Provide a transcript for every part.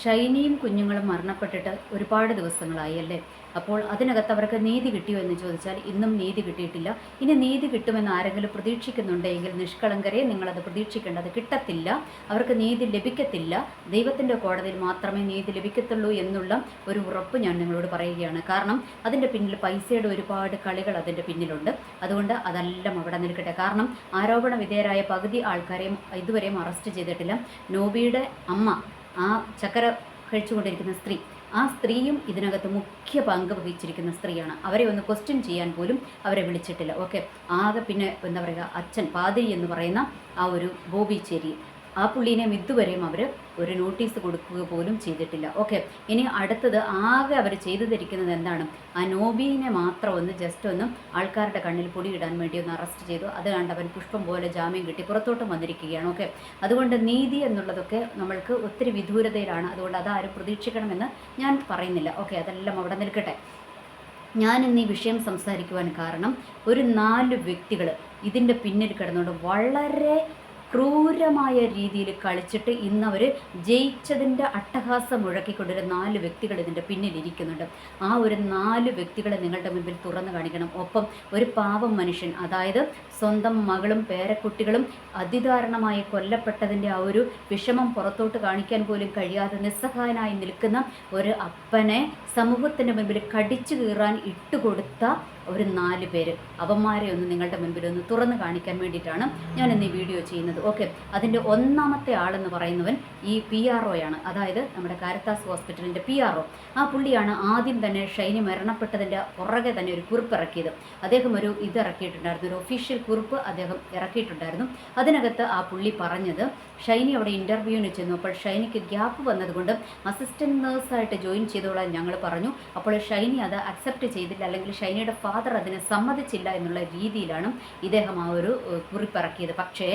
ഷൈനിയും കുഞ്ഞുങ്ങളും മരണപ്പെട്ടിട്ട് ഒരുപാട് ദിവസങ്ങളായി അല്ലേ? അപ്പോൾ അതിനകത്ത് അവർക്ക് നീതി കിട്ടിയോ എന്ന് ചോദിച്ചാൽ ഇന്നും നീതി കിട്ടിയിട്ടില്ല. ഇനി നീതി കിട്ടുമെന്ന് ആരെങ്കിലും പ്രതീക്ഷിക്കുന്നുണ്ടെങ്കിൽ നിഷ്കളങ്കരെ നിങ്ങളത് പ്രതീക്ഷിക്കേണ്ടത് കിട്ടത്തില്ല. അവർക്ക് നീതി ലഭിക്കത്തില്ല. ദൈവത്തിന്റെ കോടതിയിൽ മാത്രമേ നീതി ലഭിക്കത്തുള്ളൂ എന്നുള്ള ഒരു ഉറപ്പ് ഞാൻ നിങ്ങളോട് പറയുകയാണ്. കാരണം അതിന്റെ പിന്നിൽ പൈസയുടെ ഒരുപാട് കളികൾ അതിന്റെ പിന്നിലുണ്ട്. അതുകൊണ്ട് അതെല്ലാം അവിടെ നിൽക്കട്ടെ. കാരണം ആരോപണ വിധേയരായ പകുതി ആൾക്കാരെയും ഇതുവരെയും അറസ്റ്റ് ചെയ്തിട്ടില്ല. നോബിയുടെ അമ്മ ആ ചക്കര കഴിച്ചുകൊണ്ടിരിക്കുന്ന സ്ത്രീ ആ സ്ത്രീയും ഇതിനകത്ത് മുഖ്യ പങ്ക് വഹിച്ചിരിക്കുന്ന സ്ത്രീയാണ്. അവരെ ഒന്ന് ക്വസ്റ്റ്യൻ ചെയ്യാൻ പോലും അവരെ വിളിച്ചിട്ടില്ല. ഓക്കെ ആകെ പിന്നെ എന്താ പറയുക അച്ഛൻ പാതിരി എന്ന് പറയുന്ന ആ ഒരു ഗോപിച്ചേരി. ചേരി ആ പുള്ളീനെയും ഇതുവരെയും അവർ ഒരു നോട്ടീസ് കൊടുക്കുക പോലും ചെയ്തിട്ടില്ല. ഓക്കെ ഇനി അടുത്തത് ആകെ അവർ ചെയ്തു തിരിക്കുന്നത് എന്താണ്? ആ നോബീനെ മാത്രം ഒന്ന് ജസ്റ്റ് ഒന്ന് ആൾക്കാരുടെ കണ്ണിൽ പൊടിയിടാൻ വേണ്ടി ഒന്ന് അറസ്റ്റ് ചെയ്തു. അത് കണ്ട് അവൻ പുഷ്പം പോലെ ജാമ്യം കിട്ടി പുറത്തോട്ട് വന്നിരിക്കുകയാണ്. ഓക്കെ അതുകൊണ്ട് നീതി എന്നുള്ളതൊക്കെ നമ്മൾക്ക് ഒത്തിരി വിദൂരതയിലാണ്. അതുകൊണ്ട് അതാരും പ്രതീക്ഷിക്കണമെന്ന് ഞാൻ പറയുന്നില്ല. ഓക്കെ അതെല്ലാം അവിടെ നിൽക്കട്ടെ. ഞാൻ ഇന്ന് ഈ വിഷയം സംസാരിക്കുവാൻ കാരണം ഒരു നാല് വ്യക്തികൾ ഇതിന്റെ പിന്നിൽ കിടന്നുകൊണ്ട് വളരെ ക്രൂരമായ രീതിയിൽ കളിച്ചിട്ട് ഇന്ന് അവർ ജയിച്ചതിന്റെ അട്ടഹാസം മുഴക്കിക്കൊണ്ടൊരു നാല് വ്യക്തികൾ ഇതിന്റെ പിന്നിലിരിക്കുന്നുണ്ട് ആ ഒരു നാല് വ്യക്തികളെ നിങ്ങളുടെ മുമ്പിൽ തുറന്നു കാണിക്കണം. ഒപ്പം ഒരു പാവം മനുഷ്യൻ അതായത് സ്വന്തം മകളും പേരക്കുട്ടികളും അതിദാരുണമായി കൊല്ലപ്പെട്ടതിന്റെ ആ ഒരു വിഷമം പുറത്തോട്ട് കാണിക്കാൻ പോലും കഴിയാതെ നിസ്സഹായനായി നിൽക്കുന്ന ഒരു അപ്പനെ സമൂഹത്തിന്റെ മുമ്പിൽ കടിച്ചു കീറാൻ ഇട്ടുകൊടുത്ത ഒരു നാല് പേര്. അവന്മാരെ ഒന്ന് നിങ്ങളുടെ മുൻപിൽ ഒന്ന് തുറന്നു കാണിക്കാൻ വേണ്ടിയിട്ടാണ് ഞാൻ ഇന്ന് ഈ വീഡിയോ ചെയ്യുന്നത്. ഓക്കെ അതിന്റെ ഒന്നാമത്തെ ആളെന്ന് പറയുന്നവൻ ഈ പി ആർ ആണ് അതായത് നമ്മുടെ കാരത്താസ് ഹോസ്പിറ്റലിന്റെ പി ആർ ആ പുള്ളിയാണ് ആദ്യം തന്നെ ഷൈനി മരണപ്പെട്ടതിന്റെ പുറകെ തന്നെ ഒരു കുറിപ്പ് ഇറക്കിയത്. അദ്ദേഹം ഒരു ഇത് ഇറക്കിയിട്ടുണ്ടായിരുന്നു. ഒരു ഒഫീഷ്യൽ കുറിപ്പ് അദ്ദേഹം ഇറക്കിയിട്ടുണ്ടായിരുന്നു. അതിനകത്ത് ആ പുള്ളി പറഞ്ഞത് ഷൈനി അവിടെ ഇന്റർവ്യൂവിന് ചെന്നു. അപ്പോൾ ഷൈനിക്ക് ഗ്യാപ്പ് വന്നതുകൊണ്ട് അസിസ്റ്റന്റ് നേഴ്സായിട്ട് ജോയിൻ ചെയ്തോളാൻ ഞങ്ങൾ പറഞ്ഞു. അപ്പോൾ ഷൈനി അത് അക്സെപ്റ്റ് ചെയ്തില്ല. അല്ലെങ്കിൽ ഷൈനിയുടെ ഫാദർ അതിനെ സമ്മതിച്ചില്ല എന്നുള്ള രീതിയിലാണ് ഇദ്ദേഹം ആ ഒരു കുറിപ്പിറക്കിയത്. പക്ഷേ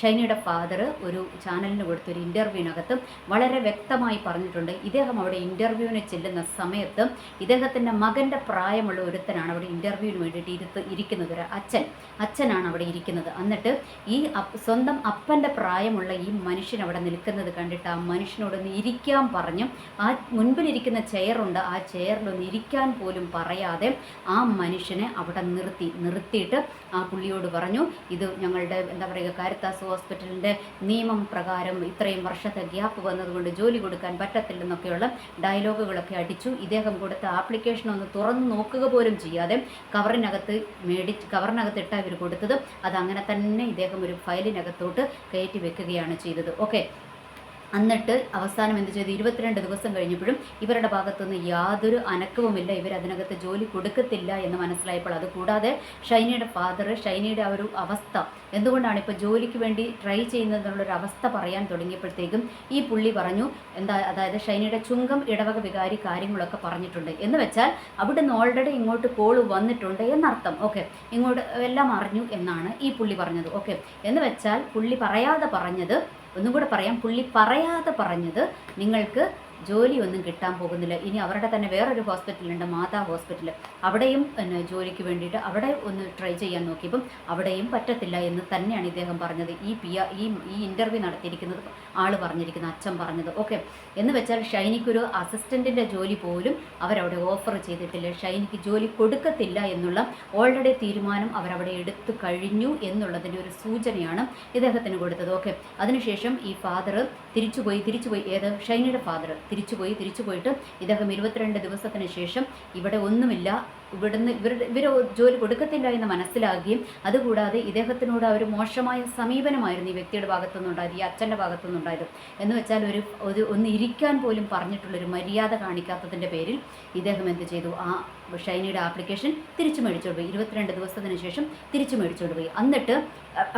ഷൈനയുടെ ഫാദർ ഒരു ചാനലിന് കൊടുത്തൊരു ഇന്റർവ്യൂവിനകത്ത് വളരെ വ്യക്തമായി പറഞ്ഞിട്ടുണ്ട് ഇദ്ദേഹം അവിടെ ഇന്റർവ്യൂവിന് ചെല്ലുന്ന സമയത്ത് ഇദ്ദേഹത്തിന്റെ മകന്റെ പ്രായമുള്ള ഒരുത്തനാണ് അവിടെ ഇന്റർവ്യൂവിന് വേണ്ടിയിട്ട് ഇരുത്ത് ഇരിക്കുന്നത് ഒരു അച്ഛൻ. അച്ഛനാണ് അവിടെ ഇരിക്കുന്നത്. എന്നിട്ട് ഈ സ്വന്തം അപ്പന്റെ പ്രായമുള്ള ഈ മനുഷ്യൻ അവിടെ നിൽക്കുന്നത് കണ്ടിട്ട് ആ മനുഷ്യനോടൊന്ന് ഇരിക്കാൻ പറഞ്ഞു. ആ മുൻപിലിരിക്കുന്ന ചെയറുണ്ട് ആ ചെയറിലൊന്ന് ഇരിക്കാൻ പോലും പറയാതെ ആ മനുഷ്യനെ അവിടെ നിർത്തി നിർത്തിയിട്ട് ആ പുള്ളിയോട് പറഞ്ഞു ഇത് ഞങ്ങളുടെ എന്താ പറയുക കാരിത്താസ് ഹോസ്പിറ്റലിന്റെ നിയമം പ്രകാരം ഇത്രയും വർഷത്തെ ഗ്യാപ്പ് വന്നതുകൊണ്ട് ജോലി കൊടുക്കാൻ പറ്റത്തില്ലെന്നൊക്കെയുള്ള ഡയലോഗുകളൊക്കെ അടിച്ചു. ഇദ്ദേഹം കൊടുത്ത ആപ്ലിക്കേഷൻ ഒന്ന് തുറന്നു നോക്കുക പോലും ചെയ്യാതെ കവറിനകത്ത് മേടി കവറിനകത്ത് ഇട്ട ഇവർ കൊടുത്തത്. അത് അങ്ങനെ തന്നെ ഇദ്ദേഹം ഒരു ഫയലിനകത്തോട്ട് കയറ്റി വെക്കുകയാണ് ചെയ്തത്. ഓക്കെ. എന്നിട്ട് അവസാനം എന്ത് ചെയ്തു? ഇരുപത്തിരണ്ട് ദിവസം കഴിഞ്ഞപ്പോഴും ഇവരുടെ ഭാഗത്തുനിന്ന് യാതൊരു അനക്കവുമില്ല. ഇവർ അതിനകത്ത് ജോലി കൊടുക്കത്തില്ല എന്ന് മനസ്സിലായപ്പോൾ അതുകൂടാതെ ഷൈനയുടെ ഫാദർ ഷൈനയുടെ ആ ഒരു അവസ്ഥ എന്തുകൊണ്ടാണ് ഇപ്പോൾ ജോലിക്ക് വേണ്ടി ട്രൈ ചെയ്യുന്നതെന്നുള്ളൊരു അവസ്ഥ പറയാൻ തുടങ്ങിയപ്പോഴത്തേക്കും ഈ പുള്ളി പറഞ്ഞു എന്താ അതായത് ഷൈനയുടെ ചുങ്കം ഇടവക വികാരി കാര്യങ്ങളൊക്കെ പറഞ്ഞിട്ടുണ്ട്. എന്ന് വെച്ചാൽ അവിടുന്ന് ഓൾറെഡി ഇങ്ങോട്ട് കോൾ വന്നിട്ടുണ്ട് എന്നർത്ഥം. ഓക്കെ ഇങ്ങോട്ട് എല്ലാം അറിഞ്ഞു എന്നാണ് ഈ പുള്ളി പറഞ്ഞത്. ഓക്കെ എന്ന് വെച്ചാൽ പുള്ളി പറയാതെ പറഞ്ഞത് ഒന്നും കൂടെ പറയാം. പുള്ളി പറയാതെ പറഞ്ഞത് നിങ്ങൾക്ക് ജോലിയൊന്നും കിട്ടാൻ പോകുന്നില്ല. ഇനി അവരുടെ തന്നെ വേറൊരു ഹോസ്പിറ്റലുണ്ട് മാതാ ഹോസ്പിറ്റൽ. അവിടെയും പിന്നെ ജോലിക്ക് വേണ്ടിയിട്ട് അവിടെ ഒന്ന് ട്രൈ ചെയ്യാൻ നോക്കിയപ്പം അവിടെയും പറ്റത്തില്ല എന്ന് തന്നെയാണ് ഇദ്ദേഹം പറഞ്ഞത്. ഈ പി ഈ ഈ ഇന്റർവ്യൂ നടത്തിയിരിക്കുന്നത് ആൾ പറഞ്ഞിരിക്കുന്ന അച്ഛൻ പറഞ്ഞത്. ഓക്കെ എന്ന് വെച്ചാൽ ഷൈനിക്കൊരു അസിസ്റ്റന്റിന്റെ ജോലി പോലും അവരവിടെ ഓഫർ ചെയ്തിട്ടില്ല. ഷൈനിക്ക് ജോലി കൊടുക്കത്തില്ല എന്നുള്ള ഓൾറെഡി തീരുമാനം അവരവിടെ എടുത്തു കഴിഞ്ഞു എന്നുള്ളതിന്റെ ഒരു സൂചനയാണ് ഇദ്ദേഹത്തിന് കൊടുത്തത്. ഓക്കെ അതിനുശേഷം ഈ ഫാദർ തിരിച്ചുപോയി തിരിച്ചുപോയി. ഏത്? ഷൈനിയുടെ ഫാദർ തിരിച്ചുപോയി. തിരിച്ചു പോയിട്ട് ഇദ്ദേഹം ഇരുപത്തിരണ്ട് ദിവസത്തിന് ശേഷം ഇവിടെ ഒന്നുമില്ല. ഇവിടുന്ന് ഇവരുടെ ഇവർ ജോലി കൊടുക്കത്തില്ല എന്ന് മനസ്സിലാക്കുകയും അതുകൂടാതെ ഇദ്ദേഹത്തിനോട് ഒരു മോശമായ സമീപനമായിരുന്നു ഈ വ്യക്തിയുടെ ഭാഗത്തുനിന്നുണ്ടായത് ഈ അച്ഛന്റെ ഭാഗത്തുനിന്നുണ്ടായത്. എന്ന് വെച്ചാൽ ഒരു ഒരു ഒന്ന് ഇരിക്കാൻ പോലും പറഞ്ഞിട്ടുള്ളൊരു മര്യാദ കാണിക്കാത്തതിന്റെ പേരിൽ ഇദ്ദേഹം എന്ത് ചെയ്തു? ആ ഷൈനിയുടെ ആപ്ലിക്കേഷൻ തിരിച്ചു മേടിച്ചോണ്ട് പോയി ഇരുപത്തിരണ്ട് ദിവസത്തിന് ശേഷം തിരിച്ചു മേടിച്ചോണ്ട് പോയി എന്നിട്ട്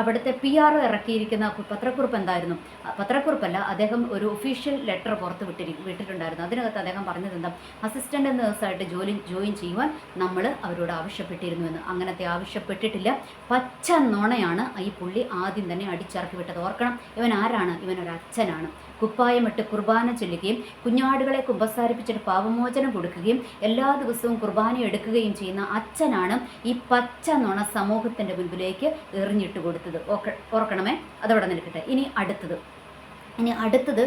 അവിടുത്തെ പി ആർ ഇറക്കിയിരിക്കുന്ന പത്രക്കുറിപ്പ് എന്തായിരുന്നു? പത്രക്കുറിപ്പല്ല അദ്ദേഹം ഒരു ഒഫീഷ്യൽ ലെറ്റർ പുറത്ത് വിട്ടിരി വിട്ടിട്ടുണ്ടായിരുന്നു. അതിനകത്ത് അദ്ദേഹം പറഞ്ഞത് എന്താ അസിസ്റ്റന്റ് നേഴ്സായിട്ട് ജോലി ജോയിൻ ചെയ്യുവാൻ നമ്മൾ അവരോട് ആവശ്യപ്പെട്ടിരുന്നു ആവശ്യപ്പെട്ടിരുന്നുവെന്ന് അങ്ങനത്തെ ആവശ്യപ്പെട്ടിട്ടില്ല. പച്ച നുണയാണ് ഈ പുള്ളി ആദ്യം തന്നെ അടിച്ചിറക്കി വിട്ടത്. ഓർക്കണം ഇവൻ ആരാണ്? ഇവനൊരു അച്ഛനാണ്. കുപ്പായമിട്ട് കുർബാന ചൊല്ലുകയും കുഞ്ഞാടുകളെ കുമ്പസാരിപ്പിച്ചിട്ട് പാപമോചനം കൊടുക്കുകയും എല്ലാ ദിവസവും കുർബാന എടുക്കുകയും ചെയ്യുന്ന അച്ഛനാണ് ഈ പച്ച നുണ സമൂഹത്തിന്റെ മുൻപിലേക്ക് എറിഞ്ഞിട്ട് കൊടുത്തത്. ഓർക്കണമേ? അതവിടെ നിൽക്കട്ടെ. ഇനി അടുത്തത്. ഇനി അടുത്തത്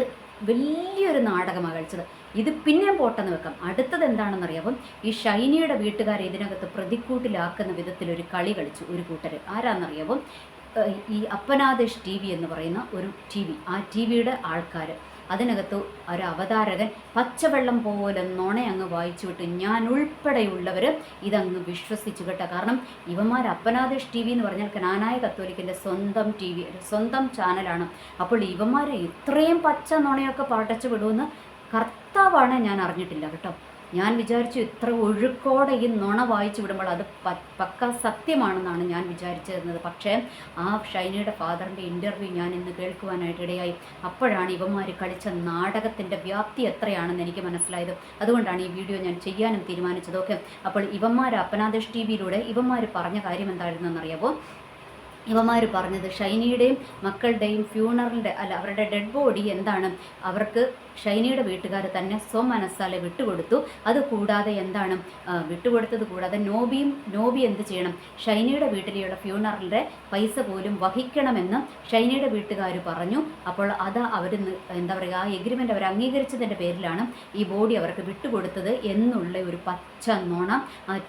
വലിയൊരു നാടകമാണ് കളിച്ചത്. ഇത് പിന്നെയും പോട്ടെന്ന് വെക്കാം. അടുത്തത് എന്താണെന്നറിയാം ഈ ഷൈനിയുടെ വീട്ടുകാരെ ഇതിനകത്ത് പ്രതിക്കൂട്ടിലാക്കുന്ന വിധത്തിൽ ഒരു കളി കളിച്ചു ഒരു കൂട്ടർ ആരാന്നറിയാവും? ഈ അപ്പനാദേശ് ടി വി എന്ന് പറയുന്ന ഒരു ടി വി. ആ ടി വിയുടെ ആൾക്കാർ അതിനകത്ത് ഒരു അവതാരകൻ പച്ചവെള്ളം പോലെ നുണ അങ്ങ് വായിച്ചു വിട്ട് ഞാൻ ഉൾപ്പെടെയുള്ളവർ ഇതങ്ങ് വിശ്വസിച്ചു കേട്ടോ. കാരണം ഇവന്മാർ അപ്പനാദേശ് ടി വി എന്ന് പറഞ്ഞാൽ കനാനായ കത്തോലിക്കിന്റെ സ്വന്തം ടി വി സ്വന്തം ചാനലാണ്. അപ്പോൾ ഇവന്മാരെ ഇത്രയും പച്ച നുണയൊക്കെ പടച്ചു വിടുമെന്ന് കർത്താവാണ് ഞാൻ അറിഞ്ഞിട്ടില്ല കേട്ടോ. ഞാൻ വിചാരിച്ചു ഇത്ര ഒഴുക്കോടെ ഈ നുണ വായിച്ചു വിടുമ്പോൾ അത് പക്ക സത്യമാണെന്നാണ് ഞാൻ വിചാരിച്ചിരുന്നത്. പക്ഷേ ആ ഷൈനയുടെ ഫാദറിന്റെ ഇന്റർവ്യൂ ഞാൻ ഇന്ന് കേൾക്കുവാനായിട്ട് ഇടയായി. അപ്പോഴാണ് ഇവന്മാർ കളിച്ച നാടകത്തിന്റെ വ്യാപ്തി എത്രയാണെന്ന് എനിക്ക് മനസ്സിലായത്. അതുകൊണ്ടാണ് ഈ വീഡിയോ ഞാൻ ചെയ്യാനും തീരുമാനിച്ചത്. തീരുമാനിച്ചതൊക്കെ അപ്പോൾ ഇവന്മാർ അപ്പനാദേശ് ടി വിയിലൂടെ ഇവന്മാർ പറഞ്ഞ കാര്യം എന്തായിരുന്നു എന്തായിരുന്നെന്നറിയാമോ ഇവന്മാർ പറഞ്ഞത് ഷൈനിയുടെയും മക്കളുടെയും ഫ്യൂണറിന്റെ അല്ല അവരുടെ ഡെഡ് ബോഡി എന്താണ്? അവർക്ക് ഷൈനിയുടെ വീട്ടുകാർ തന്നെ സ്വമനസ്സാലെ വിട്ടുകൊടുത്തു. അത് കൂടാതെ എന്താണ്? വിട്ടുകൊടുത്തത് കൂടാതെ നോബിയും നോബി എന്ത് ചെയ്യണം? ഷൈനിയുടെ വീട്ടിലെയുള്ള ഫ്യൂണറിന്റെ പൈസ പോലും വഹിക്കണമെന്ന് ഷൈനിയുടെ വീട്ടുകാർ പറഞ്ഞു. അപ്പോൾ അത് അവർ എന്താ പറയുക ആ എഗ്രിമെന്റ് അവർ അംഗീകരിച്ചതിന്റെ പേരിലാണ് ഈ ബോഡി അവർക്ക് വിട്ടുകൊടുത്തത് എന്നുള്ള ഒരു പച്ച നോണ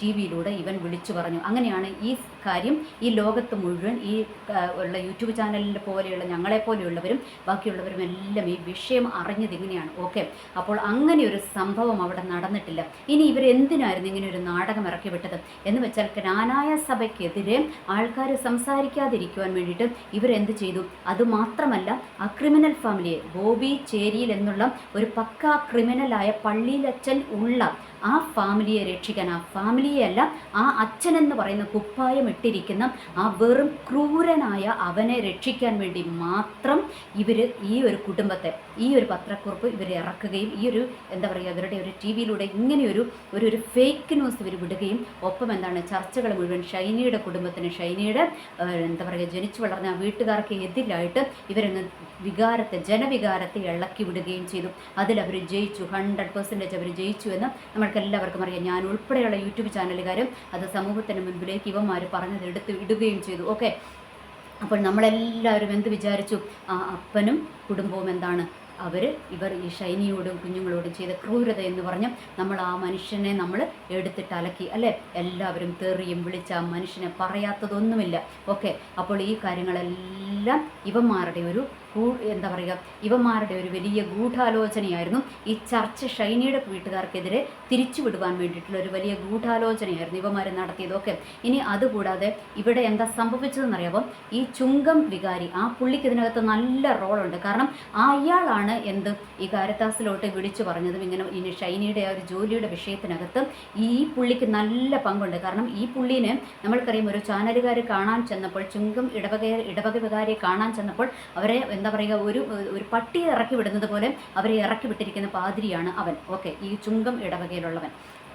ടി വിയിലൂടെ ഇവൻ വിളിച്ചു പറഞ്ഞു. അങ്ങനെയാണ് ഈ കാര്യം ഈ ലോകത്ത് മുഴുവൻ ഈ ആ, ഉള്ള യൂട്യൂബ് ചാനലിന്റെ പോലെയുള്ള ഞങ്ങളെപ്പോലെയുള്ളവരും ബാക്കിയുള്ളവരും എല്ലാം ഈ വിഷയം അറിഞ്ഞത് ഇങ്ങനെയാണ്. ഓക്കെ. അപ്പോൾ അങ്ങനെ ഒരു സംഭവം അവിടെ നടന്നിട്ടില്ല. ഇനി ഇവരെന്തിനായിരുന്നു ഇങ്ങനെ ഒരു നാടകം ഇറക്കി വിട്ടത്? എന്ന് വെച്ചാൽ ജ്ഞാനായ സഭയ്ക്കെതിരെ ആൾക്കാർ സംസാരിക്കാതിരിക്കുവാൻ വേണ്ടിയിട്ട് ഇവരെന്ത് ചെയ്തു? അതുമാത്രമല്ല ആ ക്രിമിനൽ ഫാമിലിയെ ബോബി ചേരിയിൽ എന്നുള്ള ഒരു പക്കാ ക്രിമിനലായ പള്ളിയിലച്ഛൻ ഉള്ള ആ ഫാമിലിയെ രക്ഷിക്കാൻ ആ ഫാമിലിയെയല്ല ആ അച്ഛനെന്ന് പറയുന്ന കുപ്പായം ഇട്ടിരിക്കുന്ന ആ വെറും ക്രൂരനായ അവനെ രക്ഷിക്കാൻ വേണ്ടി മാത്രം ഇവർ ഈ ഒരു കുടുംബത്തെ ഈ ഒരു പത്രക്കുറിപ്പ് ഇവർ ഇറക്കുകയും ഈ ഒരു എന്താ പറയുക ഇവരുടെ ഒരു ടി വിയിലൂടെ ഇങ്ങനെയൊരു ഒരു ഒരു ഫേക്ക് ന്യൂസ് ഇവർ വിടുകയും ഒപ്പം എന്താണ് ചർച്ചകൾ മുഴുവൻ ഷൈനിയുടെ കുടുംബത്തിന് ഷൈനിയുടെ എന്താ പറയുക ജനിച്ചു വളർന്ന ആ വീട്ടുകാർക്ക് എതിരായിട്ട് ഇവരങ്ങ് വികാരത്തെ ജനവികാരത്തെ ഇളക്കി വിടുകയും ചെയ്തു. അതിൽ അവർ ജയിച്ചു ഹൺഡ്രഡ് പെർസെന്റേജ് അവർ ജയിച്ചു എന്ന് നമ്മൾക്ക് എല്ലാവർക്കും അറിയാം. ഞാൻ ഉൾപ്പെടെയുള്ള യൂട്യൂബ് ചാനലുകാരും അത് സമൂഹത്തിന് മുൻപിലേക്ക് ഇവന്മാർ പറഞ്ഞത് എടുത്ത് ഇടുകയും ചെയ്തു. ഓക്കെ? അപ്പോൾ നമ്മളെല്ലാവരും എന്ത് വിചാരിച്ചു? ആ അപ്പനും കുടുംബവും എന്താണ്? അവർ ഇവർ ഈ ഷൈനിയോടും കുഞ്ഞുങ്ങളോടും ചെയ്ത ക്രൂരത എന്ന് പറഞ്ഞ് നമ്മൾ ആ മനുഷ്യനെ നമ്മൾ എടുത്തിട്ട് അലക്കി അല്ലേ? എല്ലാവരും തെറിയും വിളിച്ച ആ മനുഷ്യനെ പറയാത്തതൊന്നുമില്ല. ഓക്കെ? അപ്പോൾ ഈ കാര്യങ്ങളെല്ലാം ഇവന്മാരുടെ ഒരു എന്താ പറയുക? ഇവന്മാരുടെ ഒരു വലിയ ഗൂഢാലോചനയായിരുന്നു. ഈ ചർച്ച് ഷൈനിയുടെ വീട്ടുകാർക്കെതിരെ തിരിച്ചുവിടുവാൻ വേണ്ടിയിട്ടുള്ള ഒരു വലിയ ഗൂഢാലോചനയായിരുന്നു ഇവന്മാർ നടത്തിയതൊക്കെ. ഇനി അതുകൂടാതെ ഇവിടെ എന്താ സംഭവിച്ചതെന്നറിയാമോ ഈ ചുങ്കം വികാരി ആ പുള്ളിക്ക് ഇതിനകത്ത് നല്ല റോളുണ്ട്. കാരണം അയാളാണ് എന്ത് ഈ കാരത്താസിലോട്ട് വിളിച്ചു പറഞ്ഞതും ഇങ്ങനെ ഇനി ഷൈനിയുടെ ആ ഒരു ജോലിയുടെ വിഷയത്തിനകത്ത് ഈ പുള്ളിക്ക് നല്ല പങ്കുണ്ട്. കാരണം ഈ പുള്ളീനെ നമ്മൾക്കറിയാം ഒരു ചാനലുകാർ കാണാൻ ചെന്നപ്പോൾ ചുങ്കം ഇടവക ഇടവക വികാരിയെ കാണാൻ ചെന്നപ്പോൾ അവരെ എന്താ പറയുക ഒരു ഒരു പട്ടിയെ ഇറക്കി വിടുന്നത് പോലെ അവരെ ഇറക്കി വിട്ടിരിക്കുന്ന പാതിരിയാണ് അവൻ. ഓക്കെ ഈ ചുങ്കം ഇടവകയിലുള്ളവൻ.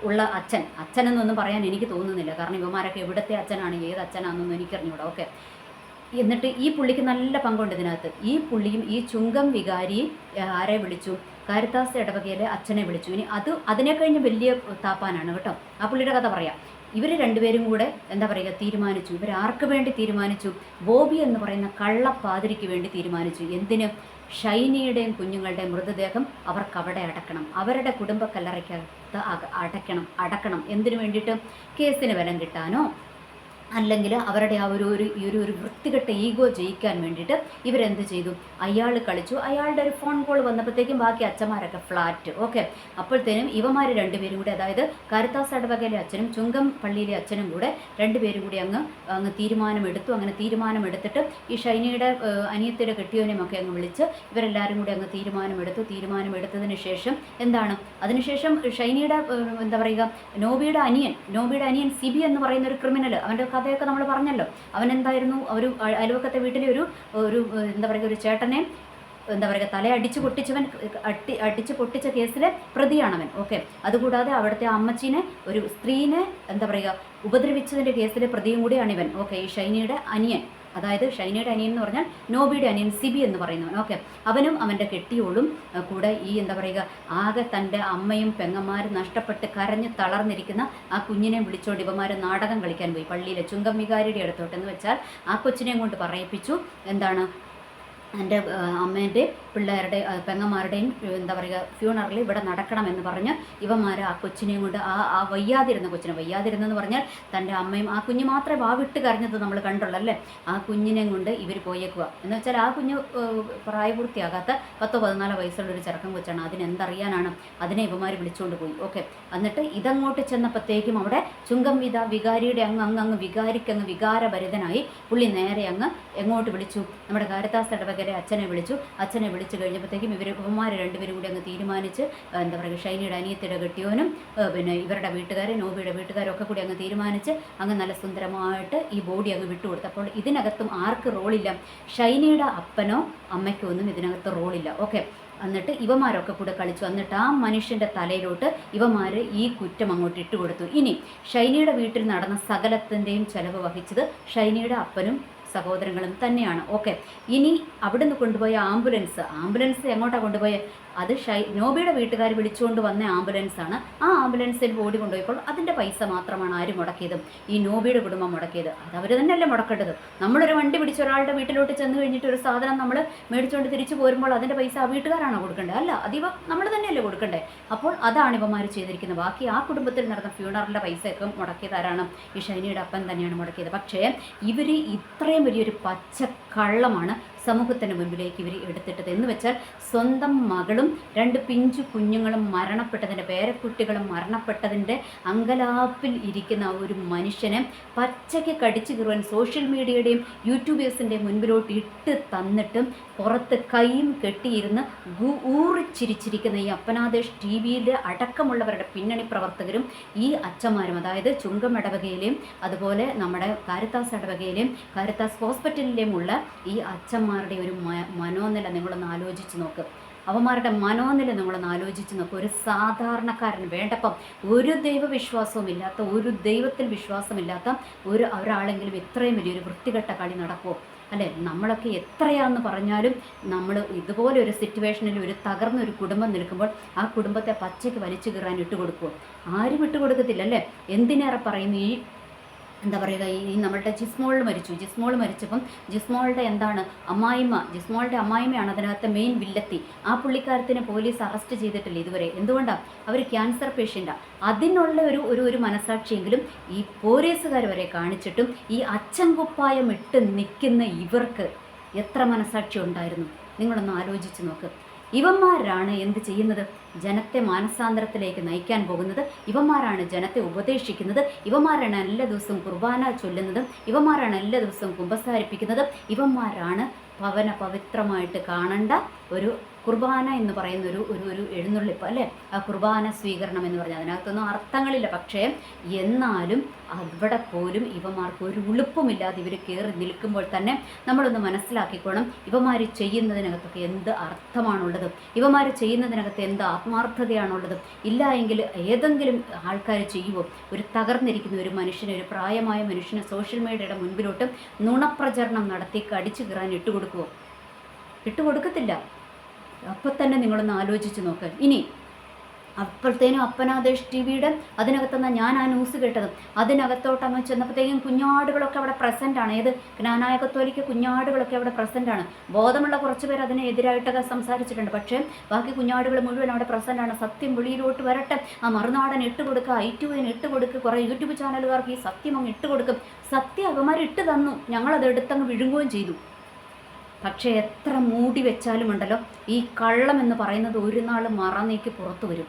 ഉള്ള അച്ഛൻ. അച്ഛനെന്നൊന്നും പറയാൻ എനിക്ക് തോന്നുന്നില്ല. കാരണം ഇവന്മാരൊക്കെ എവിടുത്തെ അച്ഛനാണ് ഏത് അച്ഛനാണെന്നൊന്നും എനിക്കറിഞ്ഞൂടാ. ഓക്കെ. എന്നിട്ട് ഈ പുള്ളിക്ക് നല്ല പങ്കുണ്ട് ഇതിനകത്ത്. ഈ പുള്ളിയും ഈ ചുങ്കം വികാരി ആരെ വിളിച്ചു? കാരിത്താസ് ഇടവകയിലെ അച്ഛനെ വിളിച്ചു. ഇനി അത് അതിനെ കഴിഞ്ഞ് വലിയ താപ്പാനാണ് കേട്ടോ. ആ പുള്ളിയുടെ കഥ പറയാം. ഇവർ രണ്ടുപേരും കൂടെ എന്താ പറയുക തീരുമാനിച്ചു. ഇവർ ആർക്ക് വേണ്ടി തീരുമാനിച്ചു? ബോബി എന്ന് പറയുന്ന കള്ളപ്പാതിരിക്ക് വേണ്ടി തീരുമാനിച്ചു. എന്തിന്? ഷൈനിയുടെയും കുഞ്ഞുങ്ങളുടെയും മൃതദേഹം അവർക്ക് അവിടെ അടക്കണം. അവരുടെ കുടുംബ കല്ലറയ്ക്കകത്ത് അടയ്ക്കണം. അടക്കണം. എന്തിനു വേണ്ടിയിട്ട്? കേസിന് ബലം കിട്ടാനോ? അല്ലെങ്കിൽ അവരുടെ ആ ഒരു ഒരു ഈ ഒരു ഒരു വൃത്തികെട്ട ഈഗോ ജയിക്കാൻ വേണ്ടിയിട്ട് ഇവരെന്ത് ചെയ്തു? അയാൾ കളിച്ചു. അയാളുടെ ഒരു ഫോൺ കോൾ വന്നപ്പോഴത്തേക്കും ബാക്കി അച്ഛന്മാരൊക്കെ ഫ്ലാറ്റ് ഓക്കെ അപ്പോഴത്തേനും ഇവമാർ രണ്ടുപേരും കൂടെ അതായത് കാരത്താസ് അടവകയിലെ അച്ഛനും ചുങ്കം പള്ളിയിലെ അച്ഛനും കൂടെ രണ്ടുപേരും കൂടി അങ്ങ് അങ്ങ് തീരുമാനമെടുത്തു. അങ്ങനെ തീരുമാനമെടുത്തിട്ട് ഈ ഷൈനിയുടെ അനിയത്തിയുടെ കെട്ടിയവനെയും ഒക്കെ അങ്ങ് വിളിച്ച് ഇവരെല്ലാവരും കൂടി അങ്ങ് തീരുമാനമെടുത്തു. തീരുമാനമെടുത്തതിന് ശേഷം എന്താണ്? അതിനുശേഷം ഷൈനിയുടെ എന്താ പറയുക നോബിയുടെ അനിയൻ നോബിയുടെ അനിയൻ സിബി എന്ന് പറയുന്ന ഒരു ക്രിമിനൽ അവന്റെ കഥയൊക്കെ നമ്മൾ പറഞ്ഞല്ലോ. അവൻ എന്തായിരുന്നു? ഒരു അയ- അയൽവക്കത്തെ വീട്ടിലെ ഒരു ഒരു എന്താ പറയുക ഒരു ചേട്ടനെ എന്താ പറയുക തല അടിച്ച് പൊട്ടിച്ചവൻ അട്ടി അടിച്ച് പൊട്ടിച്ച കേസിലെ പ്രതിയാണവൻ. ഓക്കെ. അതുകൂടാതെ അവിടുത്തെ അമ്മച്ചീനെ ഒരു സ്ത്രീനെ എന്താ പറയുക ഉപദ്രവിച്ചതിന്റെ കേസിലെ പ്രതിയും കൂടിയാണ് ഇവൻ. ഓക്കെ. ഈ ഷൈനിയുടെ അനിയൻ. അതായത് ഷൈനയുടെ അനിയൻ എന്ന് പറഞ്ഞാൽ നോബിയുടെ അനിയൻ സിബി എന്ന് പറയുന്നവൻ. ഓക്കെ. അവനും അവന്റെ കെട്ടിയോളും കൂടെ ഈ എന്താ പറയുക ആകെ തന്റെ അമ്മയും പെങ്ങന്മാരും നഷ്ടപ്പെട്ട് കരഞ്ഞ് തളർന്നിരിക്കുന്ന ആ കുഞ്ഞിനെ വിളിച്ചോണ്ട് ഇവന്മാർ നാടകം കളിക്കാൻ പോയി. പള്ളിയിലെ ചുങ്കം വികാരിയുടെ അടുത്തോട്ട് എന്ന് വെച്ചാൽ ആ കൊച്ചിനെയും കൊണ്ട് പറയിപ്പിച്ചു. എന്താണ്? എന്റെ അമ്മേന്റെ പിള്ളേരുടെ പെങ്ങന്മാരുടെയും എന്താ പറയുക ഫ്യൂണറിൽ ഇവിടെ നടക്കണമെന്ന് പറഞ്ഞ് ഇവന്മാർ ആ കൊച്ചിനെയും കൊണ്ട് ആ ആ വയ്യാതിരുന്ന കൊച്ചിനെ വയ്യാതിരുന്നെന്ന് പറഞ്ഞാൽ തന്റെ അമ്മയും ആ കുഞ്ഞ് മാത്രമേ വാവിട്ട് കരഞ്ഞത് നമ്മൾ കണ്ടുള്ളൂ അല്ലേ? ആ കുഞ്ഞിനെയും കൊണ്ട് ഇവർ പോയേക്കുക എന്ന് വെച്ചാൽ ആ കുഞ്ഞ് പ്രായപൂർത്തിയാകാത്ത പത്തോ പതിനാലോ വയസ്സുള്ള ഒരു ചെറുക്കം കൊച്ചാണ്. അതിനെന്തറിയാനാണ്? അതിനെ ഇവന്മാർ വിളിച്ചുകൊണ്ട് പോയി. ഓക്കെ. എന്നിട്ട് ഇതങ്ങോട്ട് ചെന്നപ്പോഴത്തേക്കും അവിടെ ചുങ്കം വിത വികാരിയുടെ അങ്ങ് അങ്ങ് അങ്ങ് വികാരിക്കങ്ങ് വികാരഭരിതനായി പുള്ളി നേരെ അങ്ങ് എങ്ങോട്ട് വിളിച്ചു? നമ്മുടെ കാരത്താസ് ഇടവകരെ അച്ഛനെ വിളിച്ചു. അച്ഛനെ വിളിച്ചു കഴിഞ്ഞപ്പോഴത്തേക്കും ഇവർ ഇവന്മാർ രണ്ടുപേരും കൂടി അങ്ങ് തീരുമാനിച്ച് എന്താ പറയുക ഷൈനിയുടെ അനിയത്തിയുടെ കെട്ടിയോനും പിന്നെ ഇവരുടെ വീട്ടുകാരെ നോബിയുടെ വീട്ടുകാരൊക്കെ കൂടി അങ്ങ് തീരുമാനിച്ച് അങ്ങ് നല്ല സുന്ദരമായിട്ട് ഈ ബോഡി അങ്ങ് വിട്ടുകൊടുത്തു അപ്പോൾ ഇതിനകത്തും ആർക്ക് റോളില്ല? ഷൈനിയുടെ അപ്പനോ അമ്മയ്ക്കോ ഒന്നും ഇതിനകത്ത് റോളില്ല. ഓക്കെ. എന്നിട്ട് ഇവമാരൊക്കെ കൂടെ കളിച്ചു. എന്നിട്ട് ആ മനുഷ്യന്റെ തലയിലോട്ട് ഇവമാർ ഈ കുറ്റം അങ്ങോട്ട് ഇട്ടുകൊടുത്തു. ഇനി ഷൈനിയുടെ വീട്ടിൽ നടന്ന സകലത്തിന്റെയും ചെലവ് വഹിച്ചത് ഷൈനിയുടെ അപ്പനും സഹോദരങ്ങളും തന്നെയാണ്. ഓക്കെ. ഇനി അവിടുന്ന് കൊണ്ടുപോയ ആംബുലൻസ്. ആംബുലൻസ് എങ്ങോട്ടാണ് കൊണ്ടുപോയ? അത് ഷൈ നോബിയുടെ വീട്ടുകാർ വിളിച്ചുകൊണ്ട് വന്ന ആംബുലൻസ് ആണ്. ആ ആംബുലൻസിൽ ബോഡി കൊണ്ടുപോയപ്പോൾ അതിന്റെ പൈസ മാത്രമാണ് ആര് മുടക്കിയത്? ഈ നോബിയുടെ കുടുംബം മുടക്കിയത്. അത് അവർ തന്നെയല്ലേ മുടക്കേണ്ടത്? നമ്മളൊരു വണ്ടി പിടിച്ച ഒരാളുടെ വീട്ടിലോട്ട് ചെന്ന് കഴിഞ്ഞിട്ട് ഒരു സാധനം നമ്മൾ മേടിച്ചുകൊണ്ട് തിരിച്ചു പോരുമ്പോൾ അതിന്റെ പൈസ ആ വീട്ടുകാരാണോ കൊടുക്കേണ്ടത്? അല്ല അതിവ നമ്മൾ തന്നെയല്ലേ കൊടുക്കണ്ടേ? അപ്പോൾ അതാണ് ഇവന്മാർ ചെയ്തിരിക്കുന്നത്. ബാക്കി ആ കുടുംബത്തിൽ നടന്ന ഫ്യൂണറിന്റെ പൈസയൊക്കെ മുടക്കിയതാരാണ് ഈ ഷൈനിയുടെ അപ്പൻ തന്നെയാണ് മുടക്കിയത്. പക്ഷേ ഇവർ ഇത്രയും വലിയൊരു പച്ചക്കള്ളമാണ് സമൂഹത്തിന് മുൻപിലേക്ക് ഇവർ എടുത്തിട്ടത്. എന്ന് വെച്ചാൽ സ്വന്തം മകളും രണ്ട് പിഞ്ചു കുഞ്ഞുങ്ങളും മരണപ്പെട്ടതിന്റെ പേരക്കുട്ടികളും മരണപ്പെട്ടതിന്റെ അങ്കലാപ്പിൽ ഇരിക്കുന്ന ഒരു മനുഷ്യനെ പച്ചയ്ക്ക് കടിച്ചു കീറുവാൻ സോഷ്യൽ മീഡിയയുടെയും യൂട്യൂബേഴ്സിന്റെയും മുൻപിലോട്ട് ഇട്ട് തന്നിട്ടും പുറത്ത് കൈയും കെട്ടിയിരുന്ന് ഊറിച്ചിരിച്ചിരിക്കുന്ന ഈ അപ്പനാദേശ് ടി വിയിലെ അടക്കമുള്ളവരുടെ പിന്നണി പ്രവർത്തകരും ഈ അച്ഛന്മാരും അതായത് ചുങ്കം ഇടവകയിലെയും അതുപോലെ നമ്മുടെ കാരിത്താസ് ഇടവകയിലെയും കാരിത്താസ് ഹോസ്പിറ്റലിലെയും ഉള്ള ഈ അച്ഛന്മാരുടെ ഒരു മനോനില നിങ്ങളൊന്ന് ആലോചിച്ച് നോക്ക്. അവന്മാരുടെ മനോനില നിങ്ങളൊന്ന് ആലോചിച്ച് നോക്കുക ഒരു സാധാരണക്കാരൻ വേണ്ടപ്പം ഒരു ദൈവവിശ്വാസവും ഇല്ലാത്ത ഒരു ദൈവത്തിൽ വിശ്വാസമില്ലാത്ത ഒരു ഒരാളെങ്കിലും ഇത്രയും വലിയൊരു വൃത്തികെട്ട കളി നടക്കുമോ അല്ലേ? നമ്മളൊക്കെ എത്രയാന്ന് പറഞ്ഞാലും നമ്മൾ ഇതുപോലെ ഒരു സിറ്റുവേഷനിൽ ഒരു തകർന്ന ഒരു കുടുംബം നിൽക്കുമ്പോൾ ആ കുടുംബത്തെ പച്ചയ്ക്ക് വലിച്ചു കീറാൻ ഇട്ടുകൊടുക്കുമോ ആരും ഇട്ടുകൊടുക്കത്തില്ല അല്ലേ? എന്തിനേറെ പറയുന്നു ഈ എന്താ പറയുക ഈ നമ്മളുടെ ജിസ്മോൾ മരിച്ചു. ജിസ്മോൾ മരിച്ചപ്പം ജിസ്മോളുടെ എന്താണ്? അമ്മായിമ്മ ജിസ്മോളുടെ അമ്മായിമ്മയാണ് അതിനകത്തെ മെയിൻ വില്ലത്തി. ആ പുള്ളിക്കാരത്തിനെ പോലീസ് അറസ്റ്റ് ചെയ്തിട്ടില്ല ഇതുവരെ. എന്തുകൊണ്ടാണ് അവർ ക്യാൻസർ പേഷ്യന്റാണ് അതിനുള്ള ഒരു ഒരു ഒരു മനസാക്ഷിയെങ്കിലും ഈ പോലീസുകാർ വരെ കാണിച്ചിട്ടും ഈ അച്ഛൻ ഇട്ട് നിൽക്കുന്ന ഇവർക്ക് എത്ര മനസാക്ഷി ഉണ്ടായിരുന്നു നിങ്ങളൊന്ന് ആലോചിച്ച് നോക്ക്. ഇവന്മാരാണ് എന്ത് ചെയ്യുന്നത്? ജനത്തെ മാനസാന്തരത്തിലേക്ക് നയിക്കാൻ പോകുന്നത്. ഇവന്മാരാണ് ജനത്തെ ഉപദേശിക്കുന്നത്. ഇവന്മാരാണ് എല്ലാ ദിവസവും കുർബാന ചൊല്ലുന്നതും ഇവന്മാരാണ് എല്ലാ ദിവസവും കുമ്പസാരിപ്പിക്കുന്നതും ഇവന്മാരാണ് പവന പവിത്രമായിട്ട് കാണേണ്ട ഒരു കുർബാന എന്ന് പറയുന്ന ഒരു ഒരു ഒരു എഴുന്നള്ളിപ്പ് അല്ലേ? ആ കുർബാന സ്വീകരണം എന്ന് പറഞ്ഞാൽ അതിനകത്തൊന്നും അർത്ഥങ്ങളില്ല. പക്ഷേ എന്നാലും അവിടെ പോലും ഇവമാർക്ക് ഒരു ഉളുപ്പുമില്ലാതെ ഇവർ കയറി നിൽക്കുമ്പോൾ തന്നെ നമ്മളൊന്ന് മനസ്സിലാക്കിക്കോണം. ഇവമാർ ചെയ്യുന്നതിനകത്തൊക്കെ എന്ത് അർത്ഥമാണുള്ളത്? ഇവമാർ ചെയ്യുന്നതിനകത്ത് എന്ത് ആത്മാർത്ഥതയാണുള്ളത്? ഇല്ല എങ്കിൽ ഏതെങ്കിലും ആൾക്കാർ ചെയ്യുമോ ഒരു തകർന്നിരിക്കുന്ന ഒരു മനുഷ്യനെ ഒരു പ്രായമായ മനുഷ്യനെ സോഷ്യൽ മീഡിയയുടെ മുൻപിലോട്ട് നുണപ്രചരണം നടത്തി കടിച്ചു കീറാൻ ഇട്ടുകൊടുക്കുമോ ഇട്ടുകൊടുക്കത്തില്ല. അപ്പോൾ തന്നെ നിങ്ങളൊന്ന് ആലോചിച്ച് നോക്ക്. ഇനി അപ്പോഴത്തേനും അപ്പനാദേശ് ടി വിയുടെ അതിനകത്തുനിന്ന് ഞാൻ ആ ന്യൂസ് കേട്ടത്. അതിനകത്തോട്ട് അങ്ങ് ചെന്നപ്പോഴത്തേക്കും കുഞ്ഞാടുകളൊക്കെ അവിടെ പ്രസന്റ് ആണ്. ഏത്? ജ്ഞാനായ കത്തോലിക്ക് കുഞ്ഞാടുകളൊക്കെ അവിടെ പ്രസന്റ് ആണ്. ബോധമുള്ള കുറച്ച് പേർ അതിന് എതിരായിട്ടൊക്കെ സംസാരിച്ചിട്ടുണ്ട്. പക്ഷേ ബാക്കി കുഞ്ഞാടുകൾ മുഴുവൻ അവിടെ പ്രസന്റ് ആണ്. സത്യം വെളിയിലോട്ട് വരട്ടെ. ആ മറുനാടൻ ഇട്ട് കൊടുക്കുക ഐ ടുവിന് ഇട്ട് കൊടുക്കുക കുറേ യൂട്യൂബ് ചാനലുകാർക്ക് ഈ സത്യം അങ്ങ് ഇട്ട് കൊടുക്കും. സത്യം അവന്മാർ ഇട്ട് തന്നു. ഞങ്ങളത് എടുത്തങ്ങ് വിഴുങ്ങുകയും ചെയ്തു. പക്ഷേ എത്ര മൂടി വെച്ചാലും ഉണ്ടല്ലോ ഈ കള്ളം എന്ന് പറയുന്നത് ഒരു നാൾ മറന്നേക്ക് പുറത്തു വരും.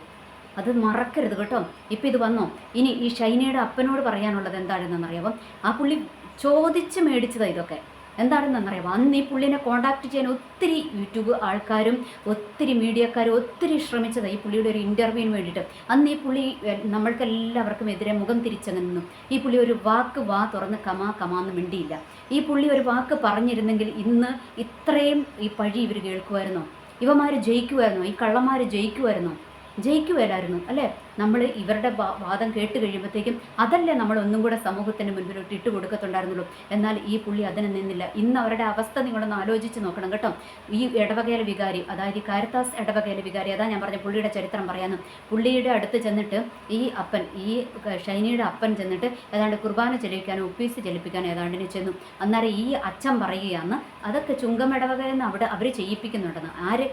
അത് മറക്കരുത് കേട്ടോ. ഇപ്പം ഇത് വന്നോ? ഇനി ഈ ഷൈനയുടെ അപ്പനോട് പറയാനുള്ളത് എന്താണെന്നറിയാമോ ആ പുള്ളി ചോദിച്ച് മേടിച്ചതാണ് ഇതൊക്കെ. എന്താണെന്നറിയാമോ? അന്ന് ഈ പുള്ളിനെ കോണ്ടാക്ട് ചെയ്യാൻ ഒത്തിരി യൂട്യൂബ് ആൾക്കാരും ഒത്തിരി മീഡിയക്കാരും ഒത്തിരി ശ്രമിച്ചതാണ് ഈ പുള്ളിയുടെ ഒരു ഇന്റർവ്യൂവിന് വേണ്ടിയിട്ട്. അന്ന് ഈ പുള്ളി നമ്മൾക്കെല്ലാവർക്കും എതിരെ മുഖം തിരിച്ചങ്ങ് നിന്നു. ഈ പുള്ളി ഒരു വാക്ക് വാ തുറന്ന് കമാ കമാന്ന് മിണ്ടിയില്ല. ഈ പുള്ളി ഒരു വാക്ക് പറഞ്ഞിരുന്നെങ്കിൽ ഇന്ന് ഇത്രയും ഈ പഴി ഇവർ കേൾക്കുമായിരുന്നോ? ഇവമാർ ജയിക്കുമായിരുന്നോ? ഈ കള്ളന്മാർ ജയിക്കുമായിരുന്നോ? ജയിക്കുമല്ലായിരുന്നു അല്ലേ? നമ്മൾ ഇവരുടെ വാദം കേട്ട് കഴിയുമ്പോഴത്തേക്കും അതല്ലേ നമ്മൾ ഒന്നും കൂടെ സമൂഹത്തിന് മുൻപിലോട്ട് ഇട്ട് കൊടുക്കത്തുണ്ടായിരുന്നുള്ളൂ. എന്നാൽ ഈ പുള്ളി അതിന് നിന്നില്ല. ഇന്ന് അവരുടെ അവസ്ഥ നിങ്ങളൊന്ന് ആലോചിച്ച് നോക്കണം കേട്ടോ. ഈ ഇടവകയിലെ വികാരി അതായത് ഈ കാരത്താസ് ഇടവകയിലെ വികാരി അതാ ഞാൻ പറഞ്ഞ പുള്ളിയുടെ ചരിത്രം പറയാനും പുള്ളിയുടെ അടുത്ത് ചെന്നിട്ട് ഈ അപ്പൻ ഈ ഷൈനിയുടെ അപ്പൻ ചെന്നിട്ട് ഏതാണ്ട് കുർബാന ചെലവിക്കാനോ ഉപ്പീസ് ചെലിപ്പിക്കാനോ ഏതാണ്ടിന് ചെന്നു. അന്നേരം ഈ അച്ഛൻ പറയുകയാണ് അതൊക്കെ ചുങ്കം ഇടവകയെന്ന് അവിടെ അവർ ചെയ്യിപ്പിക്കുന്നുണ്ടെന്ന്. ആര്?